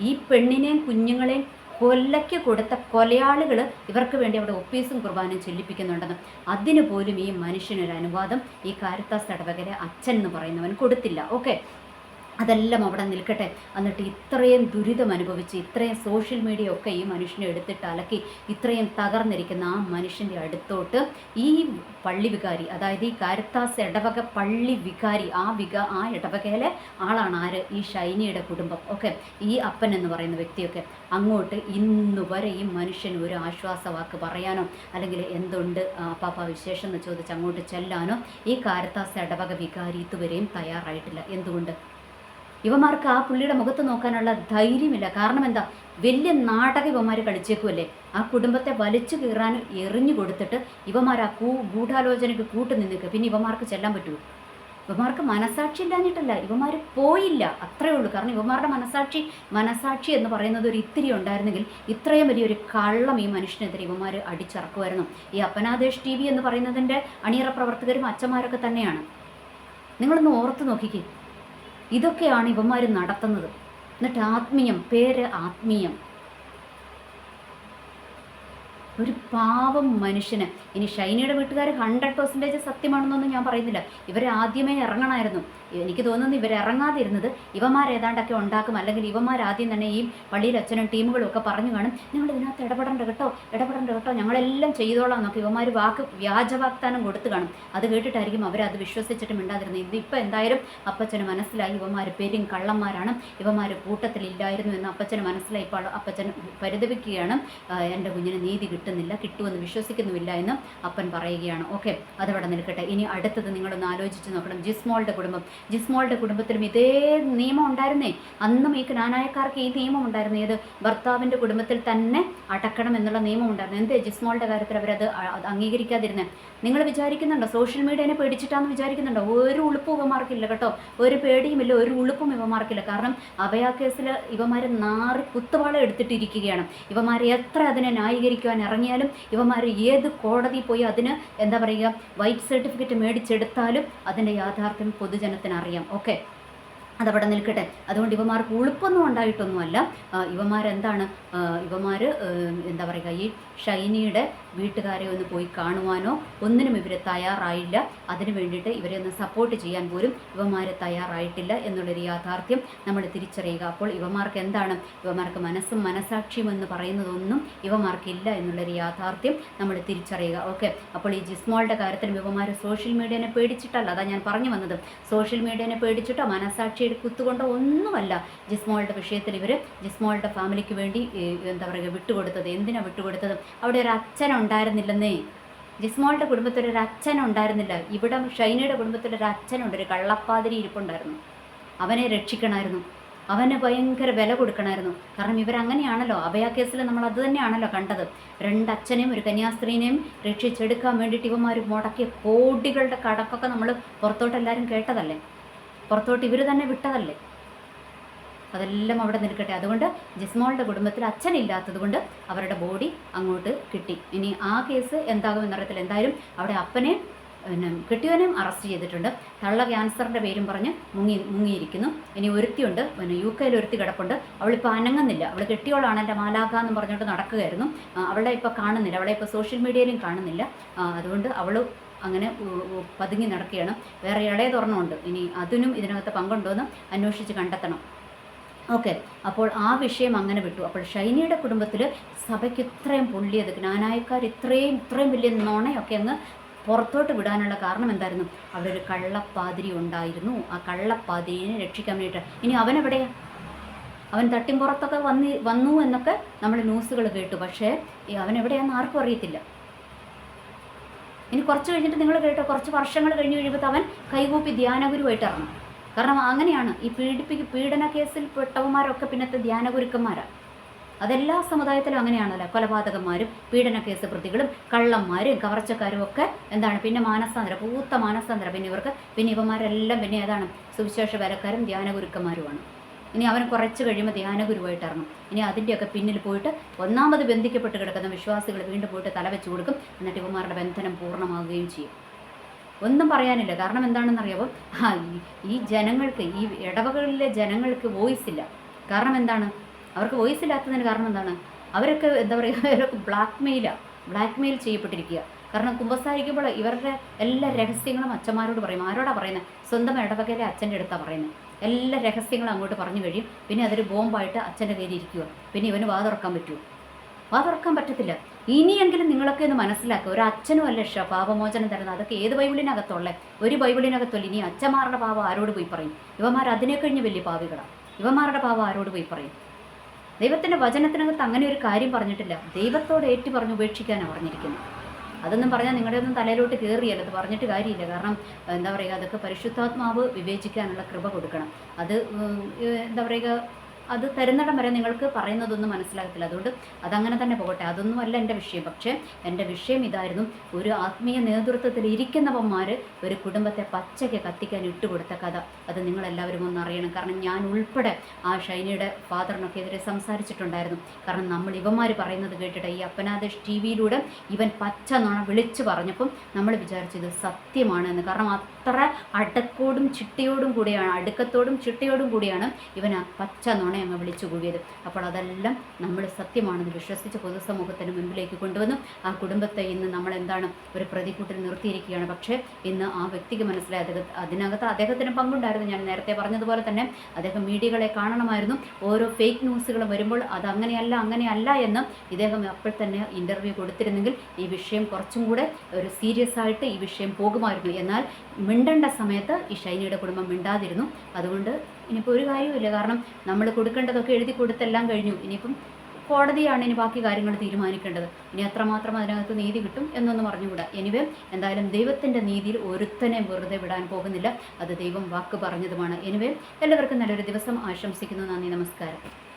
ഈ പെണ്ണിനെയും കുഞ്ഞുങ്ങളെയും കൊല്ലയ്ക്ക് കൊടുത്ത കൊലയാളികൾ ഇവർക്ക് വേണ്ടി അവിടെ ഒപ്പീസും കുർബാനയും ചെല്ലിപ്പിക്കുന്നുണ്ടെന്ന്. അതിന് പോലും ഈ മനുഷ്യനൊരു അനുവാദം ഈ കാരത്താസ് തടവകരെ അച്ഛൻ എന്ന് പറയുന്നവൻ കൊടുത്തില്ല. ഓക്കെ അതെല്ലാം അവിടെ നിൽക്കട്ടെ. എന്നിട്ട് ഇത്രയും ദുരിതം അനുഭവിച്ച് ഇത്രയും സോഷ്യൽ മീഡിയ ഒക്കെ ഈ മനുഷ്യനെ എടുത്തിട്ട് അലക്കി ഇത്രയും തകർന്നിരിക്കുന്ന ആ മനുഷ്യന്റെ അടുത്തോട്ട് ഈ പള്ളി വികാരി അതായത് ഈ കാരത്താസ് ഇടവക പള്ളി വികാരി ആ വിക ആ ഇടവകയിലെ ആളാണ് ആര്? ഈ ഷൈനിയുടെ കുടുംബം. ഓക്കെ. ഈ അപ്പൻ എന്ന് പറയുന്ന വ്യക്തിയൊക്കെ അങ്ങോട്ട് ഇന്നു വരെ ഈ മനുഷ്യന് ഒരു ആശ്വാസവാക്ക് പറയാനോ അല്ലെങ്കിൽ എന്തുണ്ട് പാപ്പ വിശേഷം എന്ന് ചോദിച്ച് അങ്ങോട്ട് ചെല്ലാനോ ഈ കാരത്താസ് ഇടവക വികാരി ഇതുവരെയും തയ്യാറായിട്ടില്ല. എന്തുകൊണ്ട്? ഇവന്മാർക്ക് ആ പുള്ളിയുടെ മുഖത്ത് നോക്കാനുള്ള ധൈര്യമില്ല. കാരണം എന്താ? വലിയ നാടക ഇവന്മാർ കളിച്ചേക്കുമല്ലേ ആ കുടുംബത്തെ വലിച്ചു കീറാൻ എറിഞ്ഞു കൊടുത്തിട്ട് ഇവന്മാർ ആ കൂ ഗൂഢാലോചനയ്ക്ക് കൂട്ടു നിന്നിക്കുക പിന്നെ ഇവന്മാർക്ക് ചെല്ലാൻ പറ്റൂ ഇവന്മാർക്ക് മനസാക്ഷി ഇല്ലാഞ്ഞിട്ടല്ല. ഇവന്മാർ പോയില്ല. അത്രേ ഉള്ളൂ. കാരണം ഇവന്മാരുടെ മനസാക്ഷി മനസാക്ഷി എന്ന് പറയുന്നത് ഒരു ഇത്തിരി ഉണ്ടായിരുന്നെങ്കിൽ ഇത്രയും വലിയൊരു കള്ളം ഈ മനുഷ്യനെതിരെ ഇവന്മാർ അടിച്ചിറക്കുമായിരുന്നു. ഈ അപ്പനാദേശ് ടി വി എന്ന് പറയുന്നതിന്റെ അണിയറ പ്രവർത്തകരും അച്ഛന്മാരൊക്കെ തന്നെയാണ്. നിങ്ങളൊന്ന് ഓർത്ത് നോക്കിക്കേ. ഇതൊക്കെയാണ് ഇവന്മാർ നടത്തുന്നത്. എന്നിട്ട് ആത്മീയം പേര് ആത്മീയം. ഒരു പാവം മനുഷ്യന്. ഇനി ഷൈനിയുടെ വീട്ടുകാർ ഹൺഡ്രഡ് പെർസെന്റേജ് സത്യമാണെന്നൊന്നും ഞാൻ പറയുന്നില്ല. ഇവർ ആദ്യമേ ഇറങ്ങണമായിരുന്നു എനിക്ക് തോന്നുന്നു ഇവന്മാർ ഏതാണ്ടൊക്കെ ഉണ്ടാക്കും. അല്ലെങ്കിൽ ഇവമാർ ആദ്യം തന്നെ ഈ പള്ളിയിൽ അച്ഛനും ടീമുകളും ഒക്കെ പറഞ്ഞു കാണും. നിങ്ങൾ ഇതിനകത്ത് ഇടപെടേണ്ട കേട്ടോ ഇടപെടേണ്ട കേട്ടോ. ഞങ്ങളെല്ലാം ചെയ്തോളാം എന്നൊക്കെ ഇവമാർ വാക്ക് വ്യാജവാഗ്ദാനം കൊടുത്തു കാണും. അത് കേട്ടിട്ടായിരിക്കും അവരത് വിശ്വസിച്ചിട്ട് മിണ്ടാതിരുന്നത്. ഇതിപ്പോൾ എന്തായാലും അപ്പച്ചന് മനസ്സിലായി ഇവമാർ പേരും കള്ളന്മാരാണ്. ഇവമാർ കൂട്ടത്തിലില്ലായിരുന്നു എന്ന് അപ്പച്ചന് മനസ്സിലായി. ഇപ്പോൾ അപ്പച്ചൻ പരിതപിക്കുകയാണ്. എന്റെ കുഞ്ഞിന് നീതി കിട്ടുന്നില്ല കിട്ടുമെന്ന് വിശ്വസിക്കുന്നുമില്ല എന്ന് അപ്പൻ പറയുകയാണ്. ഓക്കെ അതവിടെ നിൽക്കട്ടെ. ഇനി അടുത്തത് നിങ്ങളൊന്ന് ആലോചിച്ച് നോക്കണം. ജിസ്മോളുടെ കുടുംബം. ജിസ്മോളുടെ കുടുംബത്തിലും ഇതേ നിയമം ഉണ്ടായിരുന്നേ. അന്നും ഈ ക്നാനായക്കാർക്ക് ഈ നിയമം ഉണ്ടായിരുന്നു. ഏത്? ഭർത്താവിന്റെ കുടുംബത്തിൽ തന്നെ അടക്കണം എന്നുള്ള നിയമം ഉണ്ടായിരുന്നു. എന്തേ ജിസ്മോളുടെ കാര്യത്തിൽ അവരത് അംഗീകരിക്കാതിരുന്നത് നിങ്ങൾ വിചാരിക്കുന്നുണ്ടോ? സോഷ്യൽ മീഡിയനെ പേടിച്ചിട്ടാന്ന് വിചാരിക്കുന്നുണ്ടോ? ഒരു ഉളുപ്പും ഇവമാർക്കില്ല കേട്ടോ. ഒരു പേടിയുമില്ല ഒരു ഉളുപ്പും ഇവമാർക്കില്ല കാരണം അഭയ കേസിൽ ഇവമാർ നാറി കുത്തുവാള എടുത്തിട്ടിരിക്കുകയാണ്. ഇവമാരെ എത്ര അതിനെ ന്യായീകരിക്കുവാൻ ഇറങ്ങിയാലും ഇവന്മാർ ഏത് കോടതി പോയി അതിന് എന്താ പറയുക വൈറ്റ് സർട്ടിഫിക്കറ്റ് മേടിച്ചെടുത്താലും അതിന്റെ യാഥാർത്ഥ്യം പൊതുജനത്തിന് അറിയാം. ഓക്കെ? അതവിടെ നിൽക്കട്ടെ. അതുകൊണ്ട് ഇവമാർക്ക് ഉളുപ്പൊന്നും ഉണ്ടായിട്ടൊന്നുമല്ല. ഇവമാരെന്താണ് ഇവമാർ എന്താ പറയുക ഈ ഷൈനിയുടെ വീട്ടുകാരെ ഒന്ന് പോയി കാണുവാനോ? ഒന്നിനും ഇവർ തയ്യാറായില്ല. അതിനു വേണ്ടിയിട്ട് ഇവരെ ഒന്ന് സപ്പോർട്ട് ചെയ്യാൻ പോലും ഇവമാർ തയ്യാറായിട്ടില്ല എന്നുള്ളൊരു യാഥാർത്ഥ്യം നമ്മൾ തിരിച്ചറിയുക. അപ്പോൾ ഇവമാർക്ക് എന്താണ്? ഇവമാർക്ക് മനസ്സും മനസാക്ഷിയും എന്ന് പറയുന്നതൊന്നും ഇവമാർക്കില്ല എന്നുള്ളൊരു യാഥാർത്ഥ്യം നമ്മൾ തിരിച്ചറിയുക. ഓക്കെ അപ്പോൾ ഈ ജിസ്മോളുടെ കാര്യത്തിലും ഇവമാർ സോഷ്യൽ മീഡിയനെ പേടിച്ചിട്ടല്ല. അതാ ഞാൻ പറഞ്ഞു വന്നത്. സോഷ്യൽ മീഡിയനെ പേടിച്ചിട്ടോ മനസാക്ഷിയുടെ കുത്തുകൊണ്ടോ ഒന്നുമല്ല ജിസ്മോളുടെ വിഷയത്തിൽ ഇവർ ജിസ്മോളുടെ ഫാമിലിക്ക് വേണ്ടി എന്താ പറയുക വിട്ടുകൊടുത്തത്. എന്തിനാണ് വിട്ടുകൊടുത്തത്? അവിടെ ഒരു അച്ഛൻ ഉണ്ടായിരുന്നില്ലെന്നേ. ജിസ്മോളുടെ കുടുംബത്തിൽ ഒരു അച്ഛൻ ഉണ്ടായിരുന്നില്ല. ഇവിടെ ഷൈനയുടെ കുടുംബത്തിൽ ഒരു അച്ഛനുണ്ട് ഒരു കള്ളപ്പാതിരി ഇരിപ്പുണ്ടായിരുന്നു. അവനെ രക്ഷിക്കണമായിരുന്നു. അവന് ഭയങ്കര വില കൊടുക്കണമായിരുന്നു. കാരണം ഇവരങ്ങനെയാണല്ലോ. കേസിൽ നമ്മൾ അത് തന്നെയാണല്ലോ കണ്ടത്. രണ്ടച്ഛനെയും ഒരു കന്യാസ്ത്രീനെയും രക്ഷിച്ചെടുക്കാൻ വേണ്ടിയിട്ട് ഇവന്മാർ മുടക്കിയ കോടികളുടെ കടക്കൊക്കെ നമ്മൾ പുറത്തോട്ട് എല്ലാവരും കേട്ടതല്ലേ? പുറത്തോട്ട് ഇവർ തന്നെ വിട്ടതല്ലേ? അതെല്ലാം അവിടെ നിൽക്കട്ടെ. അതുകൊണ്ട് ജിസ്മോളുടെ കുടുംബത്തിൽ അച്ഛനില്ലാത്തത് കൊണ്ട് അവരുടെ ബോഡി അങ്ങോട്ട് കിട്ടി. ഇനി ആ കേസ് എന്താകും എന്നറിയത്തില്ല എന്തായാലും അവിടെ അപ്പനെ പിന്നെ കെട്ടിയവനെയും അറസ്റ്റ് ചെയ്തിട്ടുണ്ട്. തള്ള ക്യാൻസറിന്റെ പേരും പറഞ്ഞ് മുങ്ങി മുങ്ങിയിരിക്കുന്നു. ഇനി ഒരുത്തിയുണ്ട്. പിന്നെ യു കെയിൽ ഒരുത്തി കിടപ്പുണ്ട്. അവളിപ്പോൾ അനങ്ങുന്നില്ല. അവൾ കെട്ടിയോളാണ് എന്റെ മാലാക എന്ന് പറഞ്ഞുകൊണ്ട് നടക്കുകയായിരുന്നു. അവളെ ഇപ്പോൾ കാണുന്നില്ല. അവളെ ഇപ്പോൾ സോഷ്യൽ മീഡിയയിലും കാണുന്നില്ല. അതുകൊണ്ട് അവൾ അങ്ങനെ പതുങ്ങി നടക്കുകയാണ്. വേറെ ഇളയ തുറന്നുണ്ട് ഇനി അതിനും ഇതിനകത്ത് പങ്കുണ്ടോ എന്ന് അന്വേഷിച്ച് കണ്ടെത്തണം. ഓക്കെ. അപ്പോൾ ആ വിഷയം അങ്ങനെ വിട്ടു. അപ്പോൾ ഷൈനിയുടെ കുടുംബത്തിൽ സഭയ്ക്ക് ഇത്രയും പൊള്ളിയത് ജ്ഞാനായക്കാർ ഇത്രയും ഇത്രയും വലിയ നുണയൊക്കെ അങ്ങ് പുറത്തോട്ട് വിടാനുള്ള കാരണം എന്തായിരുന്നു? അവിടെ ഒരു കള്ളപ്പാതിരി ഉണ്ടായിരുന്നു. ആ കള്ളപ്പാതിരിനെ രക്ഷിക്കാൻ വേണ്ടിയിട്ട്. ഇനി അവൻ എവിടെയാ അവൻ തട്ടിമ്പുറത്തൊക്കെ വന്ന് വന്നു എന്നൊക്കെ നമ്മൾ ന്യൂസുകൾ കേട്ടു. പക്ഷേ അവൻ എവിടെയാണെന്ന് ആർക്കും അറിയത്തില്ല. ഇനി കുറച്ച് കഴിഞ്ഞിട്ട് നിങ്ങൾ കേട്ടോ. കുറച്ച് വർഷങ്ങൾ കഴിഞ്ഞ് കഴിയുമ്പോൾ അവൻ കൈകൂപ്പി ധ്യാനഗുരുവായിട്ട് ഇറങ്ങും. കാരണം അങ്ങനെയാണ്. ഈ പീഡിപ്പിക്ക് പീഡന കേസിൽ പെട്ടവന്മാരൊക്കെ പിന്നത്തെ ധ്യാനഗുരുക്കന്മാരാണ് അതെല്ലാ സമുദായത്തിലും അങ്ങനെയാണല്ലോ. കൊലപാതകന്മാരും പീഡന കേസ് പ്രതികളും കള്ളന്മാരും കവർച്ചക്കാരും ഒക്കെ എന്താണ്? പിന്നെ മാനസാന്തര പൂത്ത മാനസാന്തര. പിന്നെ ഇവർക്ക് പിന്നെ ഇവന്മാരെല്ലാം പിന്നെ ഏതാണ്? സുവിശേഷ വേലക്കാരും ധ്യാനഗുരുക്കന്മാരുമാണ്. ഇനി അവൻ കുറച്ച് കഴിയുമ്പോൾ ധ്യാനഗുരുവായിട്ട് ഇറങ്ങും. ഇനി അതിന്റെയൊക്കെ പിന്നിൽ പോയിട്ട് ഒന്നാമത് ബന്ധിക്കപ്പെട്ട് കിടക്കുന്ന വിശ്വാസികൾ വീണ്ടും പോയിട്ട് തല വെച്ച് കൊടുക്കും. എന്നിട്ട് ഇവന്മാരുടെ ബന്ധനം പൂർണമാവുകയും ചെയ്യും. ഒന്നും പറയാനില്ല. കാരണം എന്താണെന്നറിയാമോ ഈ- ജനങ്ങൾക്ക് ഈ ഇടവകളിലെ ജനങ്ങൾക്ക് വോയിസ് ഇല്ല. കാരണം എന്താണ്? അവർക്ക് വോയിസ് ഇല്ലാത്തതിന് കാരണം എന്താണ്? അവരൊക്കെ എന്താ പറയുക അവരൊക്കെ ബ്ലാക്ക് മെയിലാണ് ബ്ലാക്ക് മെയിൽ ചെയ്യപ്പെട്ടിരിക്കുക കാരണം കുമ്പസാരിക്കുമ്പോൾ ഇവരുടെ എല്ലാ രഹസ്യങ്ങളും അച്ഛന്മാരോട് പറയും. ആരോടാ പറയുന്നത് സ്വന്തം ഇടവകയിലെ അച്ഛന്റെ അടുത്താണ് പറയുന്നത് എല്ലാ രഹസ്യങ്ങളും അങ്ങോട്ട് പറഞ്ഞു കഴിയും. പിന്നെ അതൊരു ബോംബായിട്ട് അച്ഛന്റെ കയ്യിൽ ഇരിക്കുക പിന്നെ ഇവന് വാതുറക്കാൻ പറ്റുമോ വാതുറക്കാൻ പറ്റത്തില്ല. ഇനിയെങ്കിലും നിങ്ങളൊക്കെ ഒന്ന് മനസ്സിലാക്കുക. ഒരു അച്ഛനും അല്ല ഷ പാപമോചനം തരുന്നത്. അതൊക്കെ ഏത് ബൈബിളിനകത്തുള്ള? ഒരു ബൈബിളിനകത്തുള്ള. ഇനി അച്ഛന്മാരുടെ പാവം ആരോട് പോയി പറയും? ഇവന്മാർ അതിനെ കഴിഞ്ഞ് വലിയ പാവികളാണ് ഇവന്മാരുടെ പാവം ആരോട് പോയി പറയും? ദൈവത്തിന്റെ വചനത്തിനകത്ത് അങ്ങനെ ഒരു കാര്യം പറഞ്ഞിട്ടില്ല. ദൈവത്തോട് ഏറ്റു പറഞ്ഞ് ഉപേക്ഷിക്കാനാണ് പറഞ്ഞിരിക്കുന്നത്. അതൊന്നും പറഞ്ഞാൽ നിങ്ങളുടെ ഒന്നും തലയിലോട്ട് കയറിയല്ല അത് പറഞ്ഞിട്ട് കാര്യമില്ല. കാരണം എന്താ പറയുക അതൊക്കെ പരിശുദ്ധാത്മാവ് വിവേചിക്കാനുള്ള കൃപ കൊടുക്കണം. അത് എന്താ പറയുക അത് തരുന്നിടം വരെ നിങ്ങൾക്ക് പറയുന്നതൊന്നും മനസ്സിലാകത്തില്ല. അതുകൊണ്ട് അതങ്ങനെ തന്നെ പോകട്ടെ. അതൊന്നും അല്ല എന്റെ വിഷയം. പക്ഷേ എന്റെ വിഷയം ഇതായിരുന്നു. ഒരു ആത്മീയ നേതൃത്വത്തിൽ ഇരിക്കുന്നവന്മാർ ഒരു കുടുംബത്തെ പച്ചയ്ക്ക് കത്തിക്കാൻ ഇട്ടുകൊടുത്ത കഥ. അത് നിങ്ങളെല്ലാവരും ഒന്ന് അറിയണം. കാരണം ഞാൻ ഉൾപ്പെടെ ആ ഷൈനിയുടെ ഫാദറിനൊക്കെ എതിരെ സംസാരിച്ചിട്ടുണ്ടായിരുന്നു. കാരണം നമ്മൾ ഇവന്മാർ പറയുന്നത് കേട്ടിട്ട് ഈ അപ്പനാദേശ് ടി വിയിലൂടെ ഇവൻ പച്ച നോണം വിളിച്ചു പറഞ്ഞപ്പം നമ്മൾ വിചാരിച്ചത് സത്യമാണ് എന്ന്. കാരണം അത്ര അടക്കോടും ചിട്ടയോടും കൂടിയാണ് അടുക്കത്തോടും ചിട്ടയോടും കൂടിയാണ് ഇവൻ ആ പച്ച നുണ അങ്ങ് വിളിച്ചു കൂടിയത് അപ്പോൾ അതെല്ലാം നമ്മൾ സത്യമാണെന്ന് വിശ്വസിച്ച് പൊതുസമൂഹത്തിന് മുൻപിലേക്ക് കൊണ്ടുവന്നു. ആ കുടുംബത്തെ ഇന്ന് നമ്മൾ എന്താണ് ഒരു പ്രതികൂട്ടിൽ നിർത്തിയിരിക്കുകയാണ്. പക്ഷേ ഇന്ന് ആ വ്യക്തിക്ക് മനസ്സിലായി. അദ്ദേഹം അതിനകത്ത് അദ്ദേഹത്തിന് പങ്കുണ്ടായിരുന്നു. ഞാൻ നേരത്തെ പറഞ്ഞതുപോലെ തന്നെ അദ്ദേഹം മീഡിയകളെ കാണണമായിരുന്നു. ഓരോ ഫേക്ക് ന്യൂസുകൾ വരുമ്പോൾ അത് അങ്ങനെയല്ല അങ്ങനെയല്ല എന്ന് ഇദ്ദേഹം അപ്പോൾ തന്നെ ഇന്റർവ്യൂ കൊടുത്തിരുന്നെങ്കിൽ ഈ വിഷയം കുറച്ചും കൂടെ ഒരു സീരിയസ് ആയിട്ട് ഈ വിഷയം പോകുമായിരുന്നു. എന്നാൽ മിണ്ടേണ്ട സമയത്ത് ഈ ഷൈനിയുടെ കുടുംബം മിണ്ടാതിരുന്നു. അതുകൊണ്ട് ഇനിയിപ്പോൾ ഒരു കാര്യവുമില്ല. കാരണം നമ്മൾ കൊടുക്കേണ്ടതൊക്കെ എഴുതി കൊടുത്തെല്ലാം കഴിഞ്ഞു. ഇനിയിപ്പം കോടതിയാണ് ഇനി ബാക്കി കാര്യങ്ങൾ തീരുമാനിക്കേണ്ടത്. ഇനി അത്രമാത്രം അതിനകത്ത് നീതി കിട്ടും എന്നൊന്നും പറഞ്ഞുകൂടാ. എനിവേ എന്തായാലും ദൈവത്തിന്റെ നീതിയിൽ ഒരുത്തനെ വെറുതെ വിടാൻ പോകുന്നില്ല. അത് ദൈവം വാക്ക് പറഞ്ഞതുമാണ്. എനിവേ എല്ലാവർക്കും നല്ലൊരു ദിവസം ആശംസിക്കുന്നു. നന്ദി നമസ്കാരം.